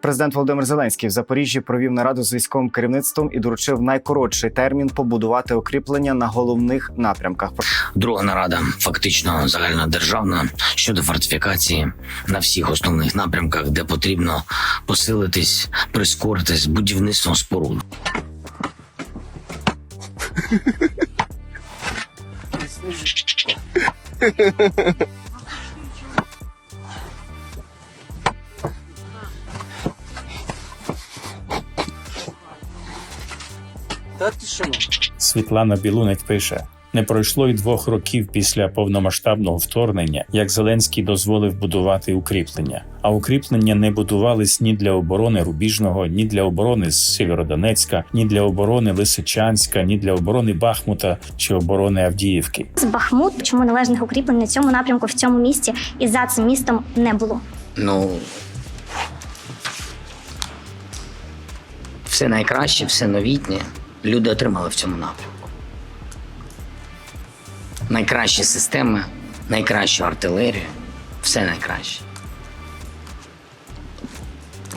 Президент Володимир Зеленський в Запоріжжі провів нараду з військовим керівництвом і доручив найкоротший термін побудувати укріплення на головних напрямках. Друга нарада, фактично загальнодержавна щодо фортифікації на всіх основних напрямках, де потрібно посилитись, прискоритись будівництвом споруд. Світлана Білунець пише: не пройшло й двох років після повномасштабного вторгнення, як Зеленський дозволив будувати укріплення. А укріплення не будувались ні для оборони Рубіжного, ні для оборони Сєвєродонецька, ні для оборони Лисичанська, ні для оборони Бахмута чи оборони Авдіївки. з Бахмут, чому належних укріплень на цьому напрямку в цьому місті і за цим містом не було. Ну все найкраще, все новітнє люди отримали в цьому напрямку. Найкращі системи, найкращу артилерію, все найкраще.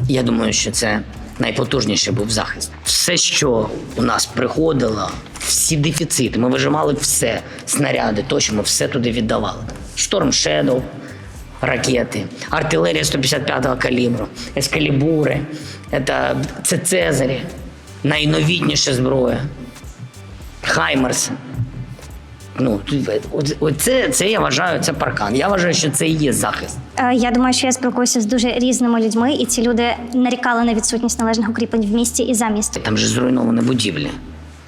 Я думаю, що це найпотужніший був захист. Все, що у нас приходило, всі дефіцити, ми вижимали все, снаряди, тощо, ми все туди віддавали. Шторм Shadow, ракети, артилерія 155-го калібру, ескалібури, це, це Цезарі, найновітніша зброя, Хаймерс. Ну, от це, я вважаю, це паркан. Я вважаю, що це і є захист. Е, Я думаю, що я спілкуюся з дуже різними людьми, і ці люди нарікали на відсутність належних укріплень в місті і за містом. Там же зруйновані будівлі.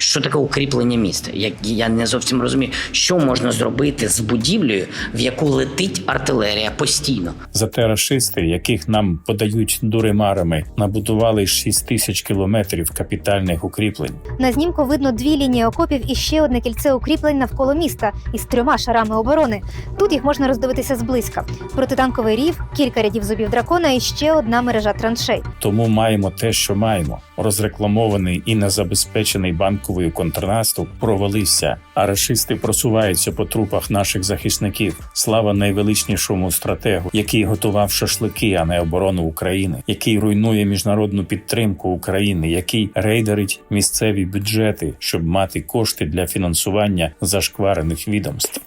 Що таке укріплення міста? Я, я не зовсім розумію, що можна зробити з будівлею, в яку летить артилерія постійно. Зате рашисти, яких нам подають дуремарами, набудували 6 тисяч кілометрів капітальних укріплень. На знімку видно дві лінії окопів і ще одне кільце укріплень навколо міста із трьома шарами оборони. Тут їх можна роздивитися зблизька. Протитанковий рів, кілька рядів зубів дракона і ще одна мережа траншей. Тому маємо те, що маємо. Розрекламований і незабезпечений банковою контрнаступ провалився, а рашисти просуваються по трупах наших захисників. Слава найвеличнішому стратегу, який готував шашлики, а не оборону України, який руйнує міжнародну підтримку України, який рейдерить місцеві бюджети, щоб мати кошти для фінансування зашкварених відомств.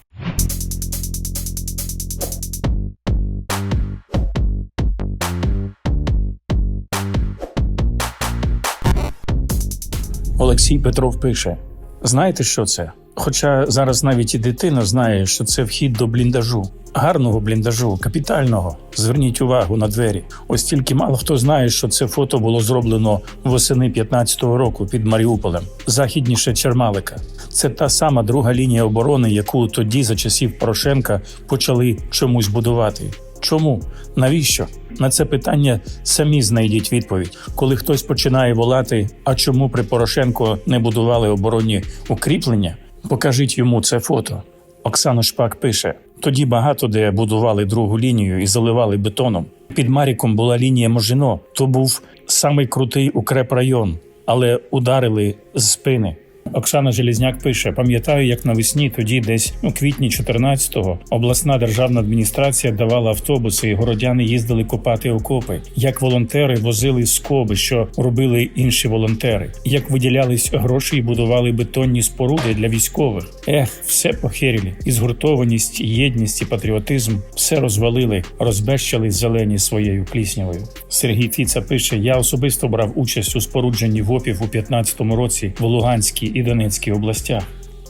Олексій Петров пише: знаєте, що це? Хоча зараз навіть і дитина знає, що це вхід до бліндажу, гарного бліндажу, капітального. Зверніть увагу на двері. Ось тільки мало хто знає, що це фото було зроблено восени 15-го року під Маріуполем, західніше Чермалика. Це та сама друга лінія оборони, яку тоді за часів Порошенка почали чомусь будувати. Чому? Навіщо? На це питання самі знайдіть відповідь. Коли хтось починає волати, а чому при Порошенко не будували оборонні укріплення? Покажіть йому це фото. Оксана Шпак пише: тоді багато де будували другу лінію і заливали бетоном. Під Маріком була лінія Можино. То був самий крутий укрепрайон, але ударили з спини. Оксана Желізняк пише: пам'ятаю, як навесні, тоді, десь у квітні 14-го, обласна державна адміністрація давала автобуси, і городяни їздили копати окопи. Як волонтери возили скоби, що робили інші волонтери, як виділялись гроші і будували бетонні споруди для військових. Ех, все похерілі. І згуртованість, єдність, і патріотизм все розвалили, розбещали зелені своєю пліснявою. Сергій Фіца пише: я особисто брав участь у спорудженні ВОПів у 15-му році в Луганській і Донецькій областях.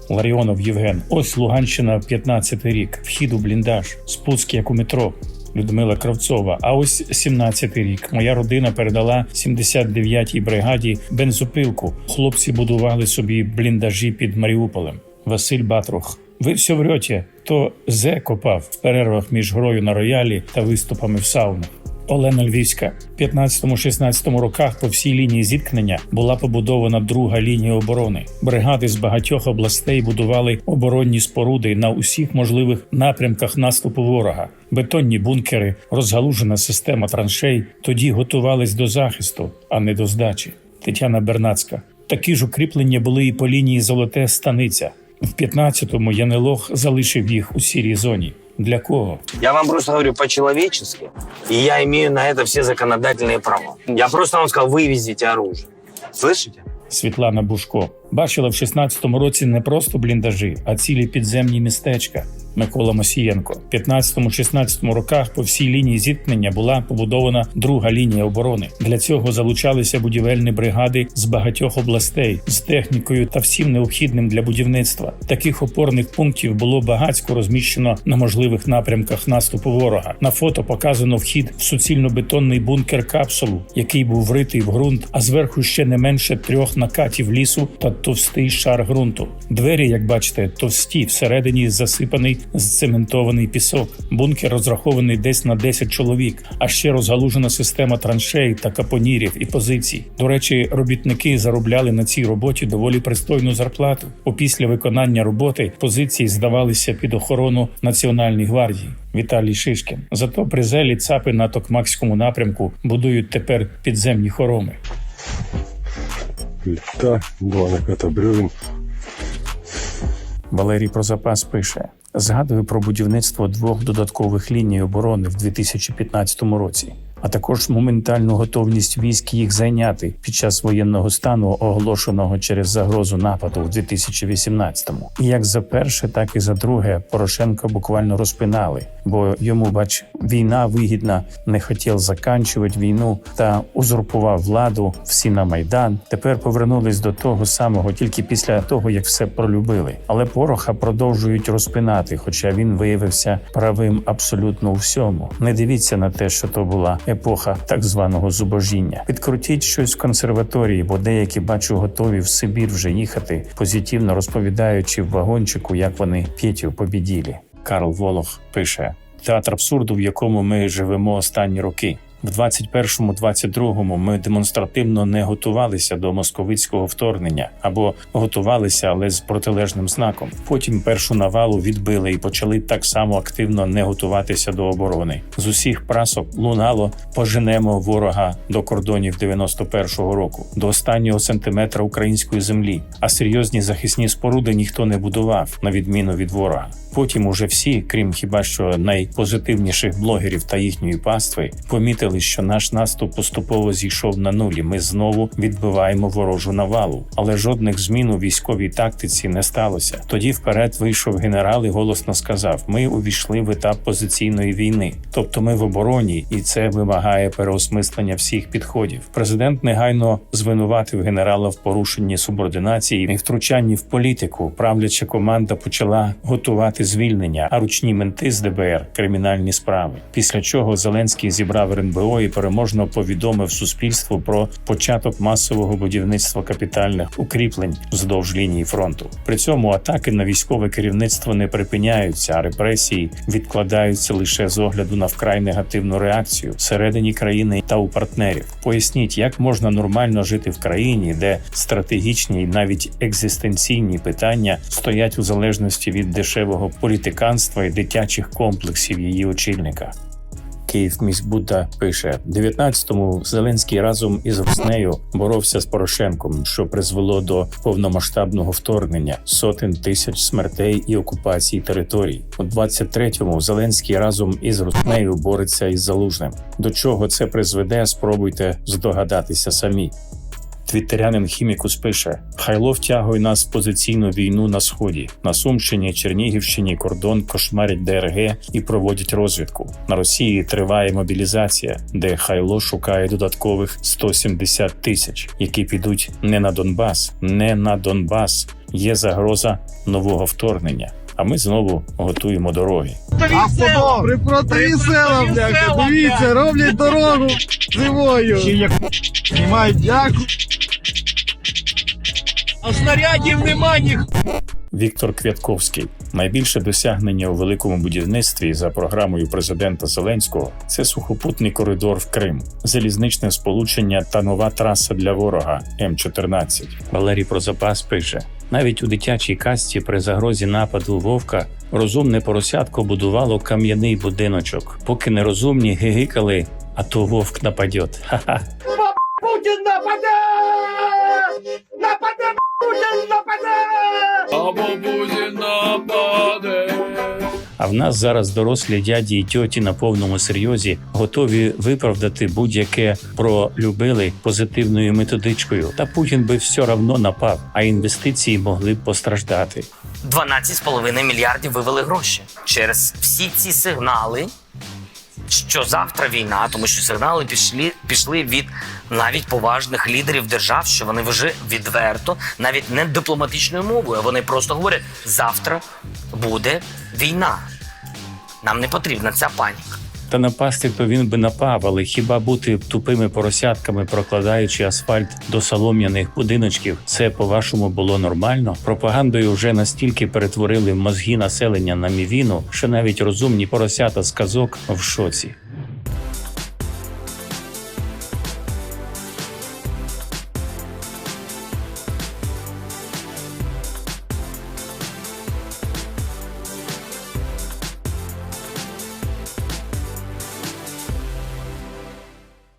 Ларіонов Євген. Ось Луганщина, 15 рік. Вхід у бліндаж, спуск як у метро. Людмила Кравцова. А ось 17-й рік. Моя родина передала 79-й бригаді бензопилку. Хлопці будували собі бліндажі під Маріуполем. Василь Батрух. Ви все врете, то зе копав в перервах між грою на роялі та виступами в саунах. Олена Львівська. В 15-16 роках по всій лінії зіткнення була побудована друга лінія оборони. Бригади з багатьох областей будували оборонні споруди на усіх можливих напрямках наступу ворога. Бетонні бункери, розгалужена система траншей тоді готувались до захисту, а не до здачі. Тетяна Бернацька. Такі ж укріплення були і по лінії Золоте Станиця. В 15-му Янелох залишив їх у сірій зоні. Для кого? Я вам просто говорю по-человечески, и я имею на это все законодательные права. Я просто вам сказал, вывезите оружие. Слышите? Світлана Бушко бачила в 16-му році не просто бліндажі, а цілі підземні містечка. Микола Мосієнко. В 15-16 роках по всій лінії зіткнення була побудована друга лінія оборони. Для цього залучалися будівельні бригади з багатьох областей з технікою та всім необхідним для будівництва. Таких опорних пунктів було багатько розміщено на можливих напрямках наступу ворога. На фото показано вхід в суцільно-бетонний бункер капсулу, який був вритий в ґрунт, а зверху ще не менше трьох накатів лісу та товстий шар ґрунту. Двері, як бачите, товсті, всередині засипаний зцементований пісок. Бункер розрахований десь на 10 чоловік, а ще розгалужена система траншей та капонірів і позицій. До речі, робітники заробляли на цій роботі доволі пристойну зарплату. Опісля виконання роботи позиції здавалися під охорону Національної гвардії. Віталій Шишкін. Зато призелі цапи на Токмакському напрямку будують тепер підземні хороми. Ліфта, два наката бревен. Валерій Прозапас пише: згадую про будівництво двох додаткових ліній оборони в 2015 році, а також моментальну готовність військ їх зайняти під час воєнного стану, оголошеного через загрозу нападу в 2018-му. І як за перше, так і за друге Порошенка буквально розпинали, бо йому, бач, війна вигідна, не хотів заканчувати війну та узурпував владу. Всі на майдан. Тепер повернулись до того самого тільки після того, як все пролюбили. Але Пороха продовжують розпинати, хоча він виявився правим абсолютно у всьому. Не дивіться на те, що то була епоха так званого зубожіння. Підкрутіть щось в консерваторії, бо деякі бачу готові в Сибір вже їхати, позитивно розповідаючи в вагончику, як вони Петю побіділі. Карл Волох пише: театр абсурду, в якому ми живемо останні роки. В 21-22 ми демонстративно не готувалися до московицького вторгнення або готувалися, але з протилежним знаком. Потім першу навалу відбили і почали так само активно не готуватися до оборони. З усіх прасок лунало поженемо ворога до кордонів 91-го року, до останнього сантиметра української землі. А серйозні захисні споруди ніхто не будував, на відміну від ворога. Потім уже всі, крім хіба що найпозитивніших блогерів та їхньої пастви, помітили, що наш наступ поступово зійшов на нулі. Ми знову відбиваємо ворожу навалу, але жодних змін у військовій тактиці не сталося. Тоді вперед вийшов генерал і голосно сказав: Ми увійшли в етап позиційної війни, тобто ми в обороні, і це вимагає переосмислення всіх підходів. Президент негайно звинуватив генерала в порушенні субординації і втручанні в політику. Правляча команда почала готувати звільнення, а ручні менти з ДБР кримінальні справи. Після чого Зеленський зібрав РНБО і переможно повідомив суспільству про початок масового будівництва капітальних укріплень вздовж лінії фронту. При цьому атаки на військове керівництво не припиняються, а репресії відкладаються лише з огляду на вкрай негативну реакцію всередині країни та у партнерів. Поясніть, як можна нормально жити в країні, де стратегічні і навіть екзистенційні питання стоять у залежності від дешевого політиканства і дитячих комплексів її очільника. Київ міськбуда пише: 19-му Зеленський разом із Руснею боровся з Порошенком, що призвело до повномасштабного вторгнення, сотень тисяч смертей і окупації територій. У 23-му Зеленський разом із Руснею бореться із залужним. До чого це призведе? Спробуйте здогадатися самі. Твіттерянин Хімікус пише: Хайло втягує нас в позиційну війну на сході. На Сумщині, Чернігівщині кордон кошмарять ДРГ і проводять розвідку. На Росії триває мобілізація, де Хайло шукає додаткових 170 тисяч, які підуть не на Донбас, не на Донбас. Є загроза нового вторгнення. А ми знову готуємо дороги. Припроти села, бляха, дивіться, роблять дорогу зимою. Знімають дяку. А снарядів нема ні Віктор Квятковський. Найбільше досягнення у великому будівництві за програмою президента Зеленського це сухопутний коридор в Крим, залізничне сполучення та нова траса для ворога М14. Валерій Прозапас пише: навіть у дитячій касті при загрозі нападу вовка розумне поросятко будувало кам'яний будиночок, поки нерозумні гигикали, а то вовк нападет. Ха-ха. Путін нападе! Нападе! А в нас зараз дорослі дяді і тьоті на повному серйозі готові виправдати будь-яке пролюбили позитивною методичкою. Та Путін би все равно напав, а інвестиції могли б постраждати. 12,5 мільярдів вивели гроші через всі ці сигнали, що завтра війна, тому що сигнали пішли, пішли від навіть поважних лідерів держав, що вони вже відверто, навіть не дипломатичною мовою, а вони просто говорять: завтра буде війна. Нам не потрібна ця паніка. Та напасти то він би напав, але хіба бути тупими поросятками, прокладаючи асфальт до солом'яних будиночків, це по-вашому було нормально? Пропагандою вже настільки перетворили мозги населення на мівіну, що навіть розумні поросята з казок в шоці.